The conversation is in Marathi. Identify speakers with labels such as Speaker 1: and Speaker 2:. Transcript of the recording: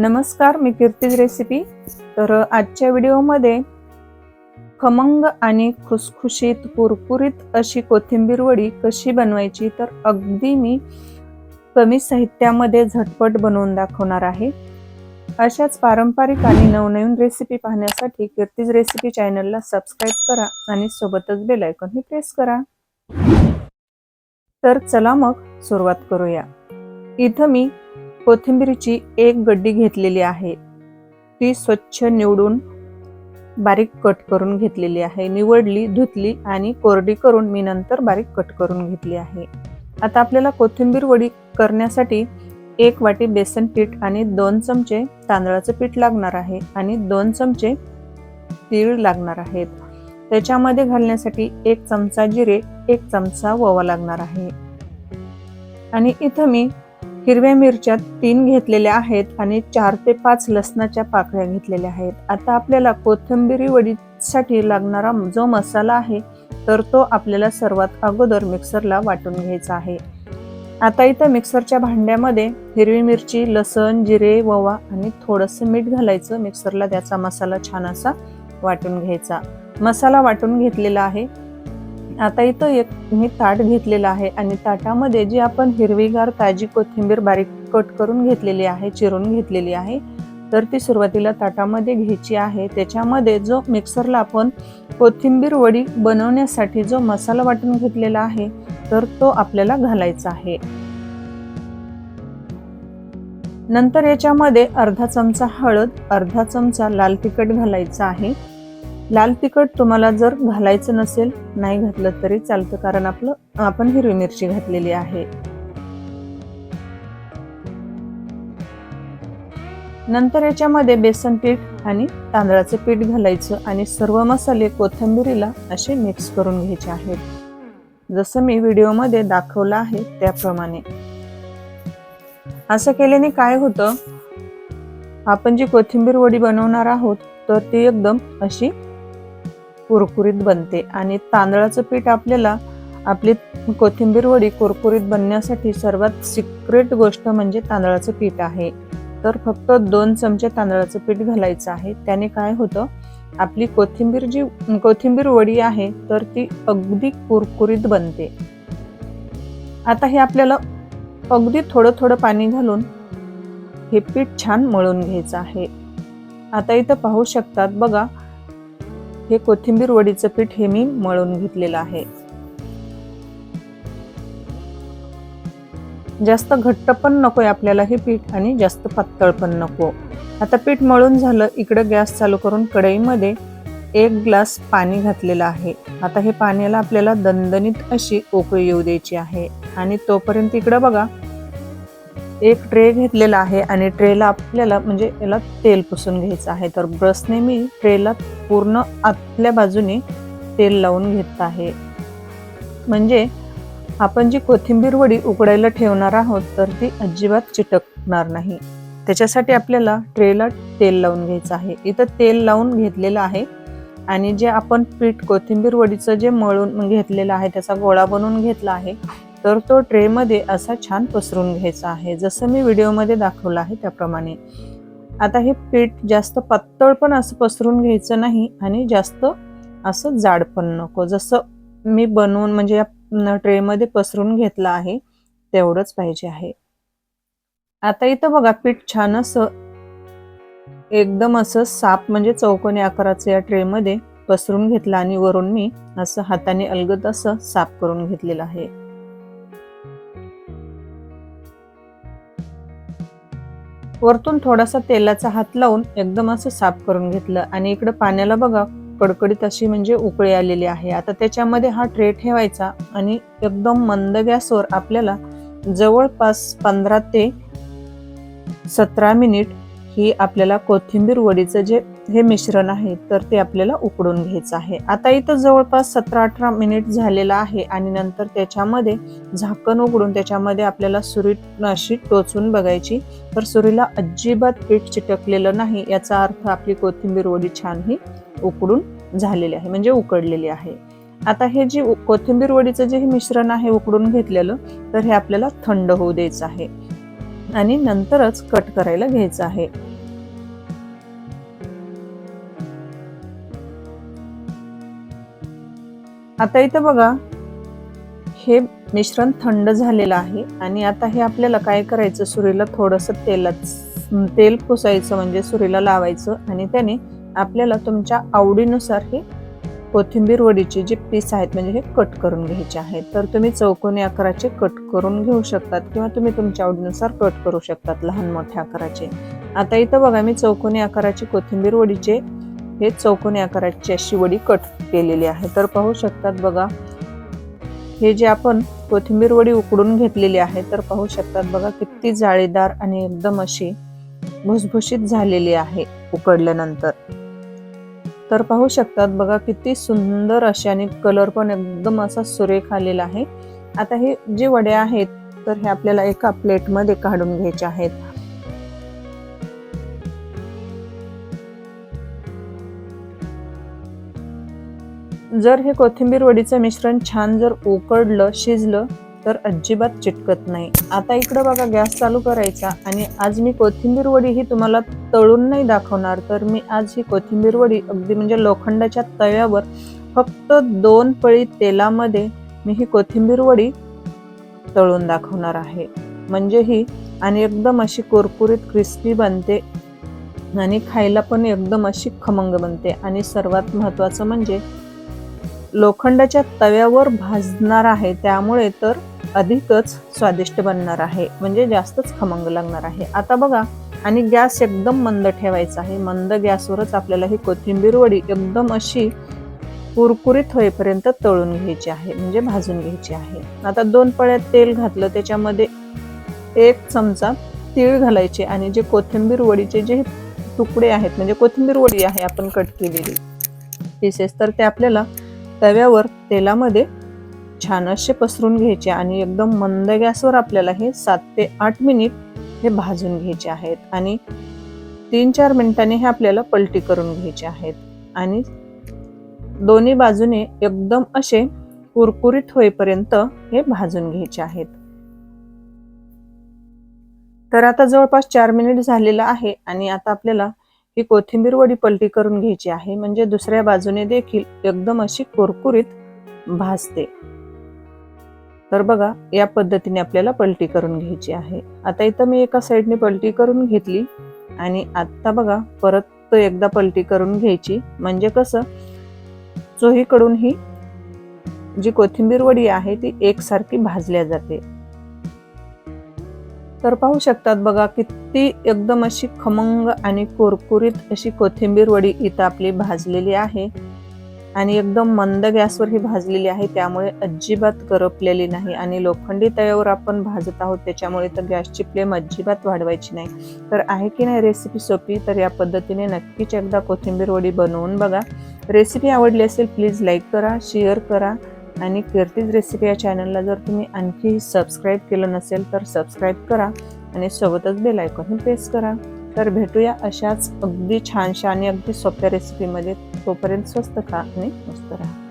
Speaker 1: नमस्कार मी कीर्तीज रेसिपी. तर आजच्या व्हिडिओमध्ये खमंग आणि खुसखुशीत कुरकुरीत अशी कोथिंबीर वडी कशी बनवायची तर अगदी मी कमी साहित्यामध्ये झटपट बनवून दाखवणार आहे. अशाच पारंपरिक आणि नवनवीन रेसिपी पाहण्यासाठी कीर्तीज रेसिपी चॅनलला सबस्क्राईब करा आणि सोबतच बेल आयकॉनही प्रेस करा. तर चला मग सुरुवात करूया. इथं मी कोथिंबीरीची एक गड्डी घेतलेली आहे. ती स्वच्छ निवडून बारीक कट करून घेतलेली आहे. निवडली धुतली आणि कोरडी करून मी नंतर बारीक कट करून घेतली आहे. आता आपल्याला कोथिंबीर वडी करण्यासाठी एक वाटी बेसन पीठ आणि दोन चमचे तांदळाचं पीठ लागणार आहे आणि दोन चमचे तीळ लागणार आहेत. त्याच्यामध्ये घालण्यासाठी एक चमचा जिरे एक चमचा ओवा लागणार आहे. आणि इथं मी हिरव्या मिरच्या तीन घेतलेल्या आहेत आणि चार ते पाच लसणाच्या पाकळ्या घेतलेल्या आहेत. आता आपल्याला कोथिंबिरी वडीसाठी लागणारा जो मसाला आहे तर तो आपल्याला सर्वात अगोदर मिक्सरला वाटून घ्यायचा आहे. आता इथं मिक्सरच्या भांड्यामध्ये हिरवी मिरची लसण जिरे ववा आणि थोडंसं मीठ घालायचं. मिक्सरला त्याचा मसाला छान असा वाटून घ्यायचा. मसाला वाटून घेतलेला आहे. आता इथं एक मी ताट घेतलेलं आहे आणि ताटामध्ये जी आपण हिरवीगार ताजी कोथिंबीर बारीक कट करून घेतलेली आहे चिरून घेतलेली आहे तर ती सुरुवातीला ताटामध्ये घ्यायची आहे. त्याच्यामध्ये जो मिक्सरला आपण कोथिंबीर वडी बनवण्यासाठी जो मसाला वाटून घेतलेला आहे तर तो आपल्याला घालायचा आहे. नंतर याच्यामध्ये अर्धा चमचा हळद अर्धा चमचा लाल तिखट घालायचा आहे. लाल तिखट तुम्हाला जर घालायचं नसेल नाही घातलं तरी चालतं कारण आपलं आपण हिरवी मिरची घातलेली आहे. नंतर याच्यामध्ये बेसन पीठ आणि तांदळाचं पीठ घालायचं आणि सर्व मसाले कोथिंबिरीला असे मिक्स करून घ्यायचे आहेत. जसं मी व्हिडिओमध्ये दाखवलं आहे त्याप्रमाणे. असं केल्याने काय होतं? आपण जी कोथिंबीर वडी बनवणार आहोत तर ती एकदम अशी कुरकुरीत बनते आणि तांदळाचं पीठ आपल्याला आपली कोथिंबीर वडी कुरकुरीत बनण्यासाठी सर्वात सिक्रेट गोष्ट म्हणजे तांदळाचं पीठ आहे. तर फक्त दोन चमचे तांदळाचं पीठ घालायचं आहे. त्याने काय होतं? आपली कोथिंबीर जी कोथिंबीर वडी आहे तर ती अगदी कुरकुरीत बनते. आता हे आपल्याला अगदी थोडं थोडं पाणी घालून हे पीठ छान मळून घ्यायचं आहे. आता इथं पाहू शकतात बघा हे कोथिंबीर वडीचं पीठ हे मी मळून घेतलेलं आहे. जास्त घट्ट पण नकोय आपल्याला हे पीठ आणि जास्त पातळ पण नको. आता पीठ मळून झालं इकडं गॅस चालू करून कढईमध्ये एक ग्लास पाणी घातलेलं आहे. आता हे पाण्याला आपल्याला दणदणीत अशी उकळी येऊ द्यायची आहे. आणि तोपर्यंत इकडं बघा एक ट्रे घेतलेला आहे आणि ट्रेला आपल्याला म्हणजे याला तेल पुसून घ्यायचं आहे. तर ब्रशने मी ट्रेला पूर्ण आतल्या बाजूने तेल लावून घेत आहे. म्हणजे आपण जी कोथिंबीर वडी उकडायला ठेवणार आहोत तर ती अजिबात चिटकणार नाही. त्याच्यासाठी आपल्याला ट्रेला तेल लावून घ्यायचं आहे. इथं तेल लावून घेतलेलं आहे आणि जे आपण पीठ कोथिंबीर वडीचं जे मळून घेतलेलं आहे त्याचा गोळा बनवून घेतला आहे तर तो ट्रेमध्ये असा छान पसरून घ्यायचा आहे जसं मी व्हिडिओमध्ये दाखवलं आहे त्याप्रमाणे. आता हे पीठ जास्त पातळ पण असं पसरून घ्यायचं नाही आणि जास्त असं जाड पण नको. जसं मी बनवून म्हणजे या ट्रेमध्ये पसरून घेतलं आहे तेवढंच पाहिजे आहे. आता इथं बघा पीठ छान असं एकदम असं साप म्हणजे चौकोनी आकाराचं या ट्रेमध्ये पसरून घेतलं आणि वरून मी असं हाताने अलगद असं साफ करून घेतलेलं आहे. वरतून थोडासा तेलाचा हात लावून एकदम असं साफ करून घेतलं. आणि इकडं पाण्याला बघा कडकडीत अशी म्हणजे उकळी आलेली आहे. आता त्याच्यामध्ये हा ट्रे ठेवायचा आणि एकदम मंद गॅसवर आपल्याला जवळपास पंधरा ते सतरा मिनिट ही आपल्याला कोथिंबीर वडीचं जे हे मिश्रण आहे तर ते आपल्याला उकडून घ्यायचं आहे. आता इथं जवळपास सतरा अठरा मिनिट झालेला आहे आणि नंतर त्याच्यामध्ये झाकण उघडून त्याच्यामध्ये आपल्याला सुरी अशी टोचून बघायची. तर सुरीला अजिबात पीठ चिटकलेलं नाही याचा अर्थ आपली कोथिंबीर वडी छान ही उकडून झालेली आहे म्हणजे उकडलेली आहे. आता हे जी कोथिंबीर वडीचं जे हे मिश्रण आहे उकडून घेतलेलं तर हे आपल्याला थंड होऊ द्यायचं आहे. आणि नंतरच कट करायला घ्यायचं आहे. आता इथं बघा हे मिश्रण थंड झालेलं आहे आणि आता हे आपल्याला काय करायचं? सुरीला थोडंसं तेलात तेल पुसायचं म्हणजे सुरीला लावायचं आणि त्याने आपल्याला तुमच्या आवडीनुसार हे कोथिंबीर वडीचे जे पीस आहेत म्हणजे हे कट करून घ्यायचे आहेत. तर तुम्ही चौकोनी आकाराचे कट करून घेऊ शकतात किंवा तुम्ही तुमच्या आवडीनुसार कट करू शकतात लहान मोठ्या आकाराचे. आता इथं बघा मी चौकोनी आकाराची कोथिंबीर वडीचे हे चौकोनी आकाराची अशी वडी कट केलेली आहे. तर पाहू शकतात बघा हे जे आपण कोथिंबीर वडी उकडून घेतलेली आहे तर पाहू शकतात बघा किती जाळीदार आणि एकदम अशी भुसभुशीत झालेली आहे उकडल्यानंतर. तर पाहू शकतात बघा किती सुंदर अशी आणि कलर पण एकदम असा सुरेख आलेला आहे. आता हे जे वडे आहेत तर हे आपल्याला एका प्लेटमध्ये काढून घ्यायचे आहेत. जर हे कोथिंबीर वडीचं मिश्रण छान जर उकडलं शिजलं तर अजिबात चिटकत नाही. आता इकडं बघा गॅस चालू करायचा आणि आज मी कोथिंबीर वडी ही तुम्हाला तळून नाही दाखवणार तर मी आज ही कोथिंबीर वडी अगदी म्हणजे लोखंडाच्या तव्यावर फक्त दोन पळी तेलामध्ये मी ही कोथिंबीर वडी तळून दाखवणार आहे. म्हणजे ही आणि एकदम अशी कुरकुरीत क्रिस्पी बनते आणि खायला पण एकदम अशी खमंग बनते. आणि सर्वात महत्त्वाचं म्हणजे लोखंडाच्या तव्यावर भाजणार आहे त्यामुळे तर अधिकच स्वादिष्ट बनणार आहे. म्हणजे जास्तच खमंग लागणार आहे. आता बघा आणि गॅस एकदम मंद ठेवायचा आहे. मंद गॅसवरच आपल्याला ही कोथिंबीर वडी एकदम अशी कुरकुरीत होईपर्यंत तळून घ्यायची आहे. म्हणजे भाजून घ्यायची आहे. आता दोन पळ्यात तेल घातलं त्याच्यामध्ये एक चमचा तीळ घालायचे आणि जे कोथिंबीर वडीचे जे तुकडे आहेत म्हणजे कोथिंबीर वडी आहे आपण कट केलेली. पीसेस तर ते आपल्याला तव्यावर तेलामध्ये छान असे पसरून घ्यायचे आणि एकदम मंद गॅसवर आपल्याला हे सात ते आठ मिनिट हे भाजून घ्यायचे आहेत. आणि तीन चार मिनिटांनी हे आपल्याला पलटी करून घ्यायचे आहेत. आणि दोन्ही बाजूने एकदम असे कुरकुरीत होईपर्यंत हे भाजून घ्यायचे आहेत. तर आता जवळपास चार मिनिट झालेलं आहे आणि आता आपल्याला ही कोथिंबीर वडी पलटी करून घ्यायची आहे. म्हणजे दुसऱ्या बाजूने देखील एकदम अशी कुरकुरीत भाजते. तर बघा या पद्धतीने आपल्याला पलटी करून घ्यायची आहे. आता इथं मी एका साईडने पलटी करून घेतली आणि आता बघा परत एकदा पलटी करून घ्यायची. म्हणजे कसं चोहीकडून ही जी कोथिंबीर वडी आहे ती एकसारखी भाजल्या जाते. तर पाहू शकतात बघा किती एकदम अशी खमंग आणि कुरकुरीत अशी कोथिंबीर वडी इथं आपली भाजलेली आहे. आणि एकदम मंद गॅसवर ही भाजलेली आहे त्यामुळे अजिबात करपलेली नाही. आणि लोखंडी तव्यावर आपण भाजत आहोत त्याच्यामुळे तर गॅसची फ्लेम अजिबात वाढवायची नाही. तर आहे की नाही रेसिपी सोपी तर या पद्धतीने नक्कीच एकदा कोथिंबीर वडी बनवून बघा. रेसिपी आवडली असेल प्लीज लाईक करा शेअर करा. आणि कीर्तीज रेसिपी या चॅनलला जर तुम्ही आणखी सबस्क्राईब केलं नसेल तर सबस्क्राईब करा आणि सोबतच बेल आयकॉन प्रेस करा. तर भेटूया अशाच अगदी छानशा आणि अगदी सोप्या रेसिपीमध्ये तोपर्यंत स्वस्त खा आणि मस्त राहा.